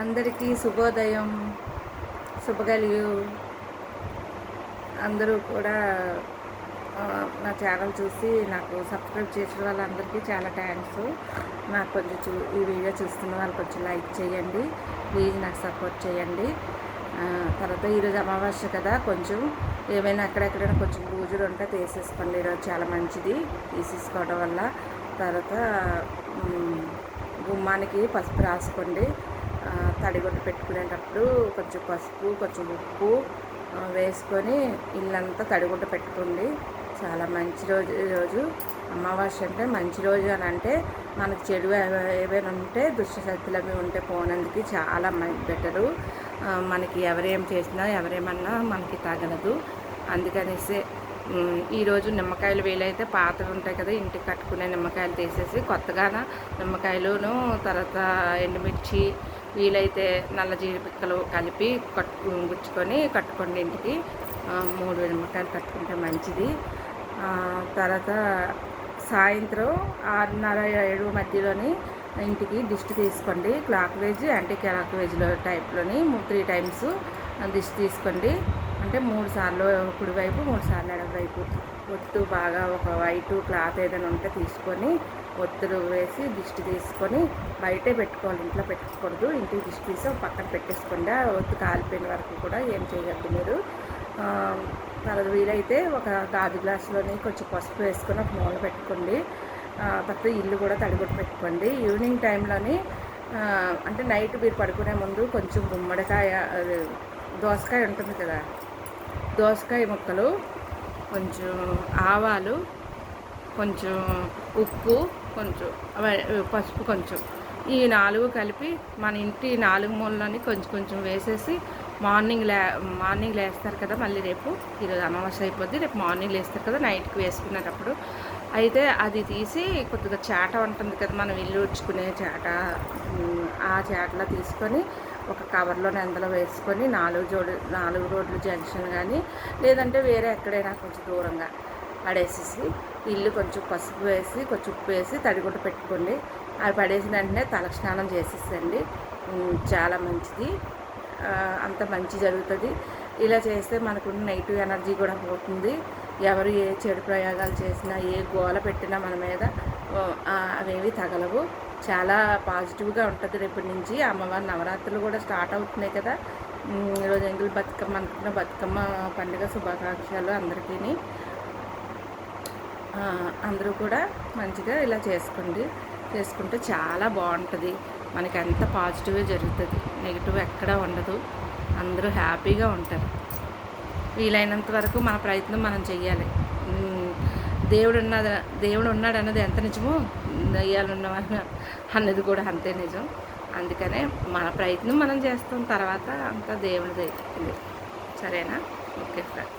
అందరికీ శుభోదయం శుభగలియు. అందరూ కూడా నా ఛానల్ చూసి నాకు సబ్స్క్రైబ్ చేసిన వాళ్ళందరికీ చాలా థ్యాంక్స్. నాకు కొంచెం చూ ఈ వీడియో చూస్తున్న వాళ్ళు కొంచెం లైక్ చేయండి ప్లీజ్ నాకు సపోర్ట్ చేయండి. తర్వాత ఈరోజు అమావాస్య కదా కొంచెం ఏమైనా అక్కడెక్కడైనా కొంచెం పూజలు ఉంటే తీసేసుకోండి ఈరోజు చాలా మంచిది తీసేసుకోవడం వల్ల. తర్వాత గుమ్మానికి పసుపు రాసుకోండి. తడిగొట్టు పెట్టుకునేటప్పుడు కొంచెం పసుపు కొంచెం ఉప్పు వేసుకొని ఇల్లంతా తడిగుడ్డ పెట్టుకోండి. చాలా మంచి రోజు రోజు అమావాస్య అంటే మంచి రోజు అని అంటే మనకు చెడు ఏవైనా ఉంటే దుష్టశక్తులు అవి ఉంటే పోనందుకు చాలా బెటరు. మనకి ఎవరేం చేసినా ఎవరేమన్నా మనకి తగలదు. అందుకనేసి ఈరోజు నిమ్మకాయలు వీలైతే పాతవి ఉంటాయి కదా ఇంటికి కట్టుకునే నిమ్మకాయలు తీసేసి కొత్తగాన నిమ్మకాయలును తర్వాత ఎండుమిర్చి వీలైతే నల్ల జీడిపిక్కలు కలిపి కట్టు గుచ్చుకొని కట్టుకోండి ఇంటికి. మూడు నిమ్మకాయలు కట్టుకుంటే మంచిది. తర్వాత సాయంత్రం ఆరున్నర ఏడు మధ్యలోని ఇంటికి దిష్టి తీసుకోండి. క్లాక్ వేజ్ యాంటీ క్లాక్ వేజ్లో టైప్లోని త్రీ టైమ్స్ దిష్టి తీసుకోండి. అంటే మూడు సార్లు కుడివైపు మూడు సార్లు ఎడమవైపు ఒత్తు బాగా ఒక వైట్ క్లాత్ ఏదైనా ఉంటే తీసుకొని ఒత్తులు వేసి దిష్టి తీసుకొని బయటే పెట్టుకోవాలి. ఇంట్లో పెట్టుకోకూడదు. ఇంటికి దిష్టి తీసి ఒక పక్కన పెట్టేసుకోండి. ఆ ఒత్తు కాలిపోయిన వరకు కూడా ఏం చేయగలదు మీరు. తర్వాత వీలైతే ఒక గాజు గ్లాసులోని కొంచెం పసుపు వేసుకొని ఒక మూల పెట్టుకోండి. తర్వాత ఇల్లు కూడా తడిగొట్టు పెట్టుకోండి. ఈవినింగ్ టైంలోని అంటే నైట్ మీరు పడుకునే ముందు కొంచెం గుమ్మడికాయ దోసకాయ ఉంటుంది కదా దోసకాయ ముక్కలు కొంచెం ఆవాలు కొంచెం ఉప్పు కొంచెం పసుపు కొంచెం. ఈ నాలుగు కలిపి మన ఇంటి నాలుగు మూలలోని కొంచెం కొంచెం వేసేసి మార్నింగ్ లే మార్నింగ్ లేస్తారు కదా మళ్ళీ రేపు. ఈరోజు అమావాస్య అయిపోద్ది రేపు మార్నింగ్ లేస్తారు కదా నైట్కి వేసుకునేటప్పుడు. అయితే అది తీసి కొద్దిగా చాట ఉంటుంది కదా మనం ఇల్లు ఉడ్చుకునే చాట ఆ చాటలో తీసుకొని ఒక కవర్లో నెందలో వేసుకొని నాలుగు జోడు నాలుగు రోడ్లు జంక్షన్ కానీ లేదంటే వేరే ఎక్కడైనా కొంచెం దూరంగా పడేసేసి ఇల్లు కొంచెం పసుపు వేసి కొంచెం ఉప్పు వేసి తడిగుడ్డ పెట్టుకోండి. అవి పడేసిన వెంటనే తలస్నానం చేసేసండి. చాలా మంచిది. అంత మంచి జరుగుతుంది. ఇలా చేస్తే మనకున్న నెగిటివ్ ఎనర్జీ కూడా పోతుంది. ఎవరు ఏ చెడు ప్రయోగాలు చేసినా ఏ గోల పెట్టినా మన మీద అవేవి తగలవు. చాలా పాజిటివ్గా ఉంటుంది రేపటి నుంచి. అమ్మవారి నవరాత్రులు కూడా స్టార్ట్ అవుతున్నాయి కదా. ఈరోజు ఎంగిల్ బతుకమ్మ అనుకున్న బతుకమ్మ పండుగ శుభాకాంక్షలు అందరికీ అందరూ కూడా మంచిగా ఇలా చేసుకోండి. చేసుకుంటే చాలా బాగుంటుంది. మనకి అంత పాజిటివ్ జరుగుతుంది. నెగిటివ్ ఎక్కడా ఉండదు. అందరూ హ్యాపీగా ఉంటారు. వీలైనంత వరకు మన ప్రయత్నం మనం చెయ్యాలి. దేవుడు ఉన్నది దేవుడు ఉన్నాడు అన్నది ఎంత నిజమో దయ్యాలు అన్నది కూడా అంతే నిజం. అందుకనే మన ప్రయత్నం మనం చేస్తాం తర్వాత అంతా దేవుడిది. సరేనా? Okay friends.